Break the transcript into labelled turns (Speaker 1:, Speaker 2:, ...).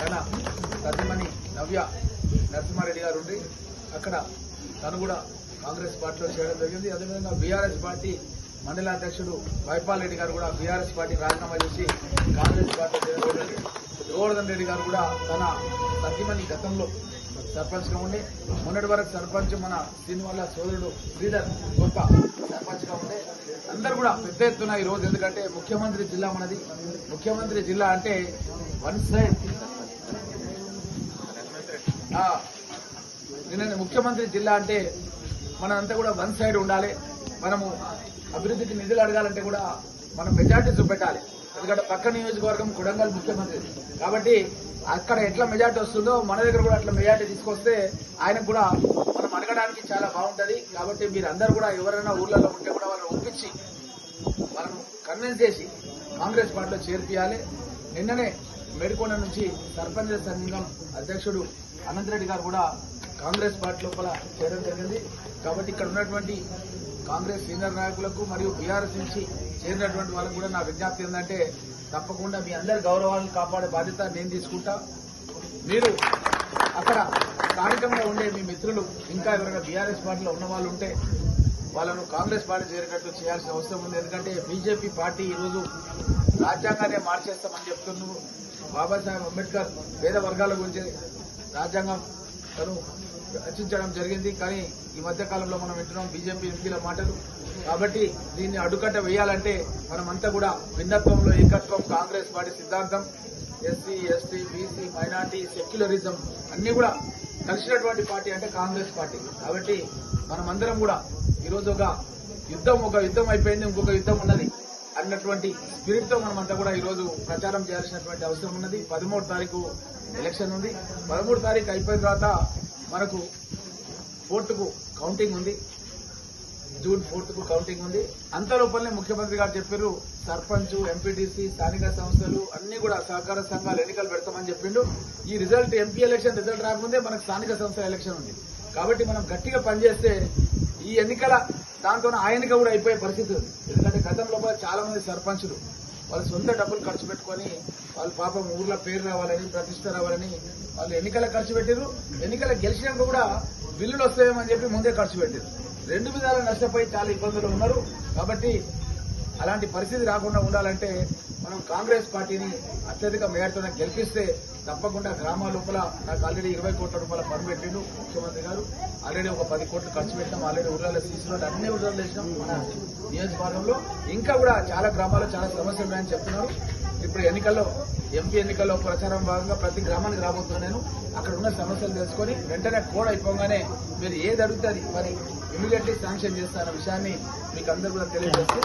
Speaker 1: తన సతీమణి నవ్య నరసింహారెడ్డి గారు ఉండి అక్కడ తను కూడా కాంగ్రెస్ పార్టీలో చేయడం జరిగింది. అదేవిధంగా బీఆర్ఎస్ పార్టీ మండల అధ్యక్షుడు వైపాల్ రెడ్డి గారు కూడా బీఆర్ఎస్ పార్టీ రాజీనామా చేసి కాంగ్రెస్ పార్టీ చేరడం గోవర్ధన్ రెడ్డి గారు కూడా తన సతీమణి గతంలో సర్పంచ్గా ఉండి మొన్నటి వరకు సర్పంచ్ మన శ్రీనివాళ్ళ సోదరుడు శ్రీధర్ గొప్ప సర్పంచ్గా ఉండే అందరు కూడా పెద్ద ఎత్తున ఈ రోజు ఎందుకంటే ముఖ్యమంత్రి జిల్లా మనది. ముఖ్యమంత్రి జిల్లా అంటే వన్ సైడ్ నిన్న ముఖ్యమంత్రి జిల్లా అంటే మనంతా కూడా వన్ సైడ్ ఉండాలి. మనము అభివృద్ధికి నిధులు అడగాలంటే కూడా మనం మెజార్టీ చూపెట్టాలి. ఎందుకంటే పక్క నియోజకవర్గం కొడంగల్ ముఖ్యమంత్రి. కాబట్టి అక్కడ ఎట్లా మెజార్టీ వస్తుందో మన దగ్గర కూడా అట్లా మెజార్టీ తీసుకొస్తే ఆయనకు కూడా మనం అడగడానికి చాలా బాగుంటుంది. కాబట్టి మీరు అందరు కూడా ఎవరైనా ఊర్లలో ఉంటే కూడా వాళ్ళని ఒప్పించి మనం కన్విన్స్ చేసి కాంగ్రెస్ పార్టీలో చేర్పియాలి. నిన్ననే మేడికొండ నుంచి సర్పంచ్ సంఘం అధ్యక్షుడు అనంతరెడ్డి గారు కూడా కాంగ్రెస్ పార్టీ లోపల చేరడం జరిగింది. కాబట్టి ఇక్కడ ఉన్నటువంటి కాంగ్రెస్ సీనియర్ నాయకులకు మరియు బీఆర్ఎస్ నుంచి చేరినటువంటి వాళ్ళకు కూడా నా విజ్ఞప్తి ఏంటంటే తప్పకుండా మీ అందరి గౌరవాలను కాపాడే బాధ్యత నేను తీసుకుంటా. మీరు అక్కడ స్థానికంగా ఉండే మీ మిత్రులు ఇంకా ఎవరైనా బీఆర్ఎస్ పార్టీలో ఉన్న వాళ్ళు ఉంటే వాళ్ళను కాంగ్రెస్ పార్టీ చేరేటట్టు చేయాల్సిన అవసరం ఉంది. ఎందుకంటే బీజేపీ పార్టీ ఈరోజు రాజ్యాంగాన్ని మార్చేస్తామని చెప్తున్నారు. బాబాసాహెబ్ అంబేద్కర్ పేద వర్గాల గురించి రాజ్యాంగం తను రచించడం జరిగింది. కానీ ఈ మధ్య కాలంలో మనం వింటున్నాం బీజేపీ ఎంపీల మాటలు. కాబట్టి దీన్ని అడ్డుకట్ట వేయాలంటే మనమంతా కూడా భిన్నత్వంలో ఏకత్వం కాంగ్రెస్ పార్టీ సిద్ధాంతం SC ST BC minority secularism అన్ని కూడా కలిసినటువంటి పార్టీ అంటే కాంగ్రెస్ పార్టీ. కాబట్టి మనమందరం కూడా ఈరోజు ఒక యుద్ధం ఒక యుద్ధం అయిపోయింది ఇంకొక యుద్ధం ఉన్నది అన్నటువంటి స్పిరిట్తో మనమంతా కూడా ఈరోజు ప్రచారం చేయాల్సినటువంటి అవసరం ఉన్నది. పదమూడు తారీఖు ఎలక్షన్ ఉంది. పదమూడు తారీఖు అయిపోయిన తర్వాత మనకు కోర్టుకు కౌంటింగ్ ఉంది. జూన్ ఫోర్త్కు కౌంటింగ్ ఉంది. అంతలోపలనే ముఖ్యమంత్రి గారు చెప్పారు సర్పంచ్ ఎంపీటీసీ స్థానిక సంస్థలు అన్ని కూడా సహకార సంఘాలు ఎన్నికలు పెడతామని చెప్పిండు. ఈ రిజల్ట్ ఎంపీ ఎలక్షన్ రిజల్ట్ రాకముందే మనకు స్థానిక సంస్థల ఎలక్షన్ ఉంది. కాబట్టి మనం గట్టిగా పనిచేస్తే ఈ ఎన్నికల దాంతో ఆ ఎన్నిక కూడా అయిపోయే పరిస్థితి ఉంది. ఎందుకంటే గతంలో చాలా మంది సర్పంచులు వాళ్ళ సొంత డబ్బులు ఖర్చు పెట్టుకొని వాళ్ళు పాపం ఊర్లో పేరు రావాలని ప్రతిష్ట రావాలని వాళ్ళు ఎన్నికల ఖర్చు పెట్టారు ఎన్నికల గెలిచినాక కూడా బిల్లులు వస్తాయేమని చెప్పి ముందే ఖర్చు పెట్టారు రెండు విధాలు నష్టపోయి చాలా ఇబ్బందులు ఉన్నారు. కాబట్టి అలాంటి పరిస్థితి రాకుండా ఉండాలంటే మనం కాంగ్రెస్ పార్టీని అత్యధిక మేరతో గెలిపిస్తే తప్పకుండా గ్రామాల లోపల నాకు ఆల్రెడీ ఇరవై కోట్ల రూపాయల పని పెట్టిండు ముఖ్యమంత్రి గారు. ఆల్రెడీ ఒక పది కోట్లు ఖర్చు పెట్టాం ఆల్రెడీ ఊర్లలో సీసీలో అన్ని ఊర్లలో వేసినాం మన నియోజకవర్గంలో. ఇంకా కూడా చాలా గ్రామాల్లో చాలా సమస్యలు ఉన్నాయని చెప్తున్నారు. ఇప్పుడు ఎన్నికల్లో ఎంపీ ఎన్నికల్లో ప్రచారం భాగంగా ప్రతి గ్రామానికి రాబోతున్నాను నేను. అక్కడ ఉన్న సమస్యలు తెలుసుకొని వెంటనే కోడ్ అయిపోగానే మీరు ఏది అడుగుతుంది మరి ఇమీడియట్లీ శాంక్షన్ చేస్తారన్న విషయాన్ని మీకు అందరూ కూడా తెలియజేస్తూ.